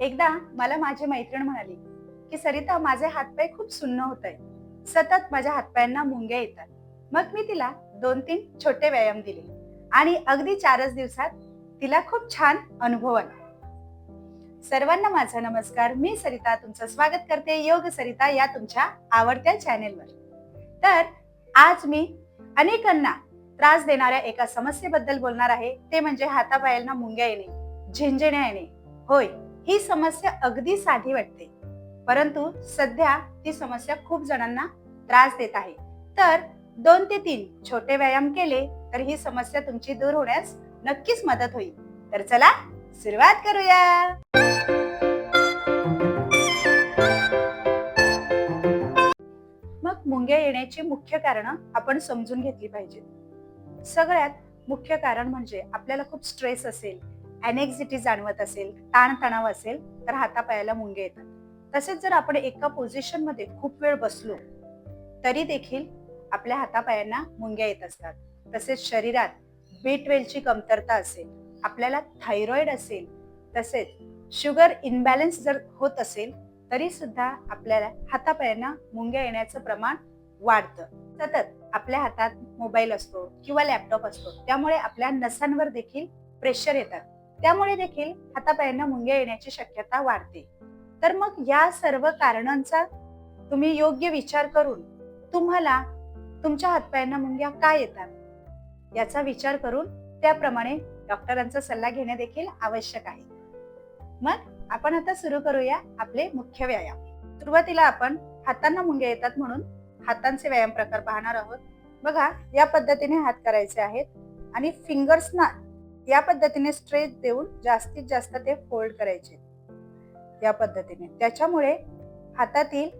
एकदा मला माझी मैत्रीण म्हणाली की सरिता माझे हातपाय खूप सुन्न होत आहे सतत माझ्या हातपायांना मुंग्या येतात. मग मी तिला दोन तीन छोटे व्यायाम दिले आणि अगदी चारच दिवसात तिला खूप छान अनुभव आला. सर्वांना माझा नमस्कार. मी सरिता तुमचं स्वागत करते. योग सरिता या तुमच्या आवडत्या चॅनेलवर. तर आज मी अनेकांना त्रास देणाऱ्या एका समस्येबद्दल बोलणार आहे. ते म्हणजे हातापायांना मुंग्या येणे झिंझण्या येणे. होय. ही समस्या अगदी साधी वाटते. परंतु सध्या ती समस्या खूप जणांना त्रास देत आहे. तर दोन ते तीन छोटे व्यायाम केले तर ही समस्या तुमची दूर होण्यास नक्कीच मदत होईल. तर चला सुरुवात करूया. मग मुंग्या येण्याची मुख्य कारण आपण समजून घेतली पाहिजेत. सगळ्यात मुख्य कारण म्हणजे आपल्याला खूप स्ट्रेस असेल अनेक्झिटी जाणवत असेल ताणतणाव असेल तर हातापायाला मुंगे येतात. तसेच जर आपण एका पोझिशनमध्ये खूप वेळ बसलो तरी देखील आपल्या हातापायांना मुंग्या येत असतात. तसेच शरीरात बी ट्वेलची कमतरता असेल आपल्याला थायरॉइड असेल तसेच शुगर इनबॅलन्स जर होत असेल तरी सुद्धा आपल्याला हातापायांना मुंग्या येण्याचं प्रमाण वाढतं. सतत आपल्या हातात मोबाईल असतो किंवा लॅपटॉप असतो त्यामुळे आपल्या नसांवर देखील प्रेशर येतात. त्यामुळे देखील हातापायांना मुंग्या येण्याची शक्यता वाढते. तर मग या सर्व कारणांचा तुम्ही योग्य विचार करून तुम्हाला तुमच्या हातपायांना मुंग्या का येतात? याचा विचार करून त्याप्रमाणे डॉक्टरांचा सल्ला घेणे देखील आवश्यक आहे. मग आपण आता सुरू करूया आपले मुख्य व्यायाम. सुरुवातीला आपण हातांना मुंग्या येतात म्हणून हातांचे व्यायाम प्रकार पाहणार आहोत. बघा या पद्धतीने हात करायचे आहेत आणि फिंगर्सना या पद्धतीने स्ट्रेच देऊन जास्तीत जास्त ते फोल्ड करायचे. या पद्धतीने. त्याच्यामुळे हातातील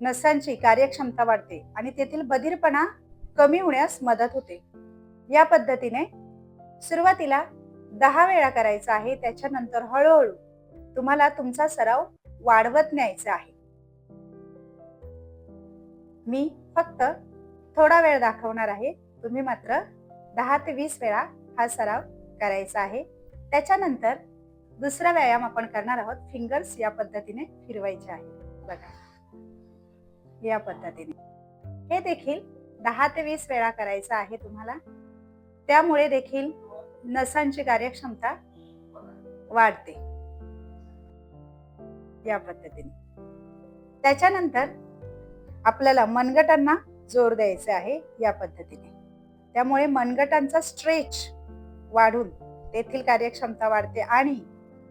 नसांची कार्यक्षमता वाढते आणि तेथील बधीरपणा कमी होण्यास मदत होते. या पद्धतीने सुरुवातीला दहा वेळा करायचा आहे त्याच्यानंतर हळूहळू तुम्हाला तुमचा सराव वाढवत न्यायचा आहे. मी फक्त थोडा वेळ दाखवणार आहे. तुम्ही मात्र दहा ते वीस वेळा हा सराव करायचा आहे. त्याच्यानंतर दुसरा व्यायाम आपण करणार आहोत. फिंगर्स या पद्धतीने फिरवायचे आहे. बघा. या पद्धतीने. हे देखील दहा ते वीस वेळा करायचं आहे तुम्हाला. त्यामुळे देखील नसांची कार्यक्षमता वाढते. या पद्धतीने. त्याच्यानंतर आपल्याला मनगटांना जोर द्यायचा आहे या पद्धतीने. त्यामुळे मनगटांचा स्ट्रेच वाढून तेथील कार्यक्षमता वाढते आणि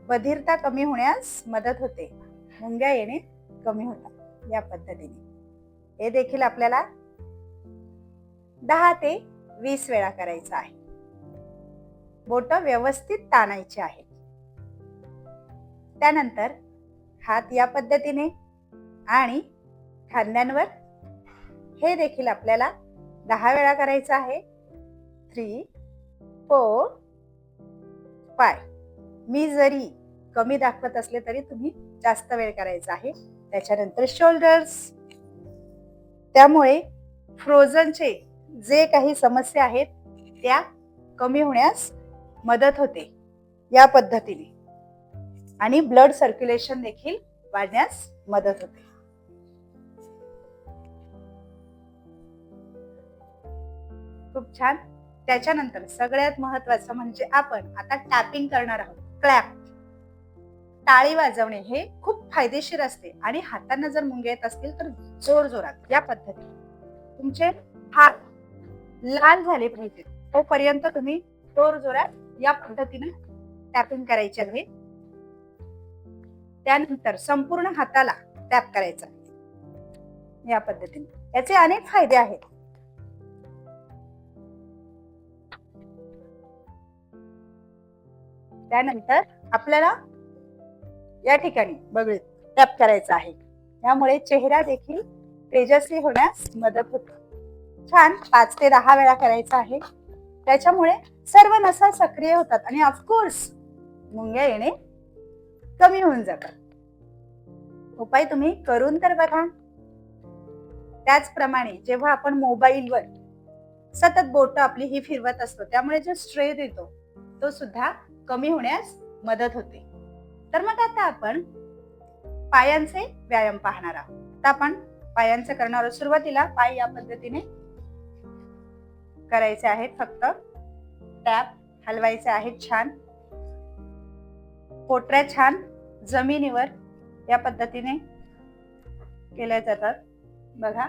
बधिरता कमी होण्यास मदत होते. मुंग्या येणे कमी होतात या पद्धतीने. हे देखील आपल्याला दहा ते वीस वेळा करायचं आहे. बोट व्यवस्थित ताणायचे आहेत. त्यानंतर हात या पद्धतीने आणि खांद्यांवर हे देखील आपल्याला दहा वेळा करायचं आहे. थ्री फोर फाय मी जरी कमी दाखवत असले तरी तुम्ही जास्त वेळ करायचा आहे. त्याच्यानंतर शोल्डर्स त्यामुळे फ्रोझनचे जे काही समस्या आहेत त्या कमी होण्यास मदत होते या पद्धतीने. आणि ब्लड सर्क्युलेशन देखील वाढण्यास मदत होते. खूप छान. त्याच्यानंतर सगळ्यात महत्वाचं म्हणजे आपण आता टॅपिंग करणार आहोत. क्लॅप टाळी वाजवणे हे खूप फायदेशीर असते आणि हातांना जर मुंगे येत असतील तर जोर जोरात या पद्धतीने. तुमचे हात लाल झाले पाहिजे. तोपर्यंत तुम्ही जोर जोरात या पद्धतीने टॅपिंग करायचे आहे. त्यानंतर संपूर्ण हाताला टॅप करायचा या पद्धतीने. याचे अनेक फायदे आहेत. त्यानंतर आपल्याला या ठिकाणी बघ टॅप करायचा आहे. त्यामुळे चेहरा देखील तेजस्वी होण्यास मदत होते. छान पाच ते दहा वेळा करायचा आहे. त्याच्यामुळे सर्व नसा सक्रिय होतात आणि ऑफकोर्स मुंग्या येणे कमी होऊन जातात. उपाय तुम्ही करून तर बघा. त्याचप्रमाणे जेव्हा आपण मोबाईलवर सतत बोट आपली ही फिरवत असतो त्यामुळे जो स्ट्रेस येतो तो सुद्धा कमी होण्यास मदत होते. तर मग आता आपण पायांचे व्यायाम पाहणार आहोत. आता आपण पायांचं करणार आहोत सुरुवातीला पाय या पद्धतीने करायचे आहेत. फक्त टॅप हलवायचे आहेत छान. पोटऱ्या छान जमिनीवर या पद्धतीने केल्या जातात. बघा.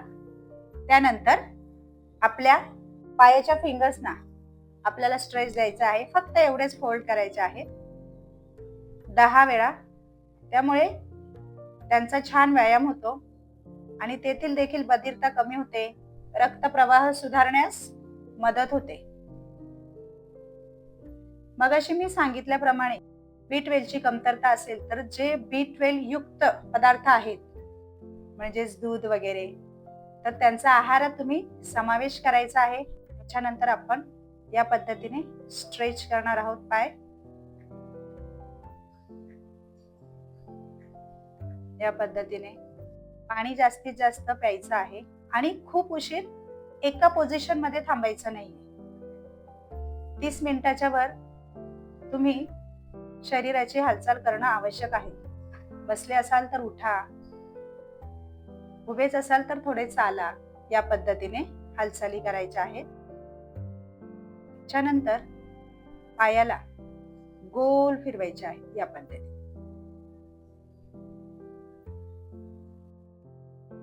त्यानंतर आपल्या पायाच्या फिंगर्सना आपल्याला स्ट्रेच द्यायचा आहे फक्त एवढेच फोल्ड करायचे आहेत दहा वेळा. त्यामुळे त्यांचा छान व्यायाम होतो आणि तेथील देखील बधिरता कमी होते. रक्तप्रवाह सुधारण्यास मदत होते. मग अशी मी सांगितल्याप्रमाणे बी ची कमतरता असेल तर जे बी ट्वेल्व युक्त पदार्थ आहेत म्हणजेच दूध वगैरे तर त्यांचा आहारात तुम्ही समावेश करायचा आहे. त्याच्यानंतर आपण या पद्धतीने स्ट्रेच करणार आहोत पाय. या पद्धतीने पाणी जास्तीत जास्त प्यायचं आहे आणि खूप उशीर एका पोझिशनमध्ये थांबायचं नाही तीस मिनिटाच्या वर तुम्ही शरीराची हालचाल करणं आवश्यक आहे. बसले असाल तर उठा. उभेच असाल तर थोडे चाला. या पद्धतीने हालचाली करायच्या आहेत. त्याच्यानंतर पायाला गोल फिरवायचे आहे या पद्धतीने.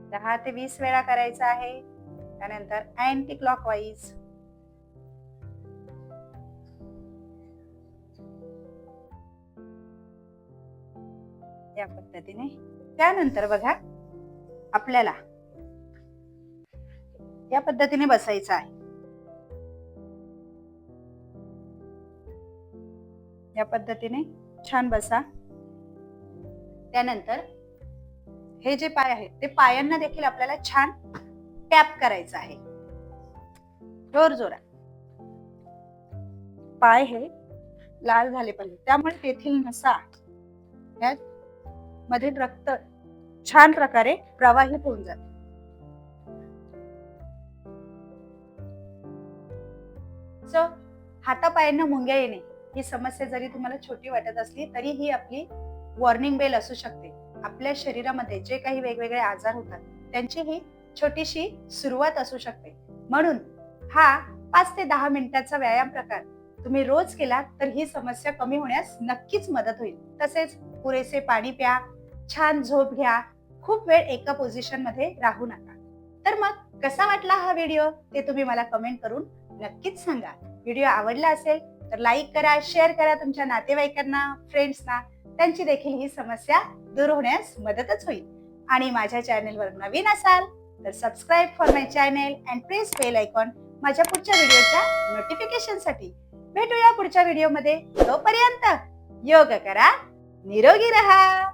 दहा ते वीस वेळा करायचा आहे. त्यानंतर अँटी क्लॉकवाईज या पद्धतीने. त्यानंतर बघा आपल्याला या पद्धतीने बसायचं आहे. या पद्धतीने छान बसा. त्यानंतर हे जे पाय आहेत ते पायांना देखील आपल्याला छान टॅप करायचं आहे. जोर जोरा पाय हे लाल झाले पाहिजे. त्यामुळे तेथील नसा यात मधील रक्त छान प्रकारे प्रवाहित होऊन जाते. सो हातापायांना मुंग्या येणे ही समस्या जरी तुम्हाला छोटी वाटत असली तरी ही आपली वॉर्निंग बेल असू शकते. आपल्या शरीरामध्ये जे काही वेगवेगळे आजार होतात त्यांची ही छोटीशी सुरुवात असू शकते. म्हणून हा पाच ते दहा मिनिटाचा व्यायाम प्रकार तुम्ही रोज केला तर ही समस्या कमी होण्यास नक्कीच मदत होईल. तसेच पुरेसे पाणी प्या छान झोप घ्या खूप वेळ एका पोझिशनमध्ये राहू नका. तर मग कसा वाटला हा व्हिडिओ ते तुम्ही मला कमेंट करून नक्कीच सांगा. व्हिडिओ आवडला असेल तर लाईक करा शेअर करा तुमच्या नातेवाईकांना फ्रेंड्सना त्यांची देखील ही समस्या दूर होण्यास मदतच होईल. आणि माझ्या चॅनेलवर नवीन असाल तर subscribe for my channel and press bell icon माझ्या पुढच्या व्हिडिओच्या नोटिफिकेशनसाठी भेटूया पुढच्या व्हिडिओमध्ये तोपर्यंत योग करा निरोगी रहा.